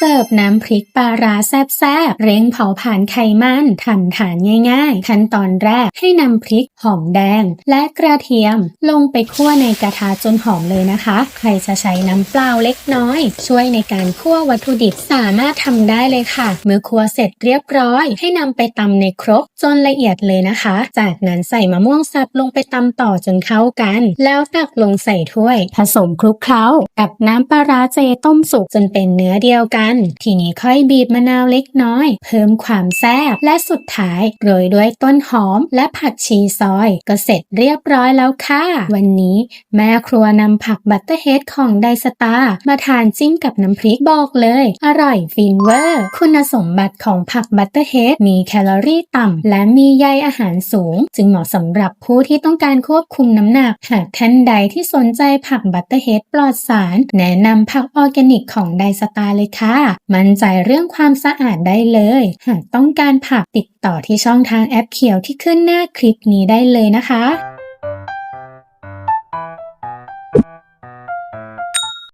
เสิร์ฟน้ำพริกปลาร้าแซ่บๆ เร่งเผาผ่านไขมันทำฐานง่ายๆ ขั้นตอนแรกให้นำพริกหอมแดง และกระเทียม ลงไปคั่วในกระทะจนหอมเลยนะคะ ใครจะใช้น้ำเปล่าเล็กน้อย ช่วยในการคั่ววัตถุดิบสามารถทำได้เลยค่ะ เมื่อคั่วเสร็จเรียบร้อย ให้นำไปตำในครกจนละเอียดเลยนะคะ จากนั้นใส่มะม่วงสับลงไปตำต่อจนเข้ากัน แล้วตักลงใส่ถ้วย ผสมคลุกเคล้ากับน้ำปลาร้าเจต้มสุกจนเป็นเนื้อเดียวกันทีนี้ค่อยบีบมะนาวเล็กน้อย เพิ่มความแซ่บและสุดท้ายโรยด้วยต้นหอมและผักชีซอย ก็เสร็จเรียบร้อยแล้วค่ะ วันนี้แม่ครัวนำผักบัตเตอร์เฮดของไดสตามาทานจิ้มกับน้ำพริกบอกเลย อร่อยฟินเวอร์ คุณสมบัติของผักบัตเตอร์เฮดมีแคลอรี่ต่ำและมีใยอาหารสูง จึงเหมาะสำหรับผู้ที่ต้องการควบคุมน้ำหนัก หากท่านใดที่สนใจผักบัตเตอร์เฮดปลอดสาร แนะนำผักออร์แกนิกของไดสตาเลยค่ะมั่นใจเรื่องความสะอาดได้เลย หากต้องการผักติดต่อที่ช่องทางแอปเขียวที่ขึ้นหน้าคลิปนี้ได้เลยนะคะ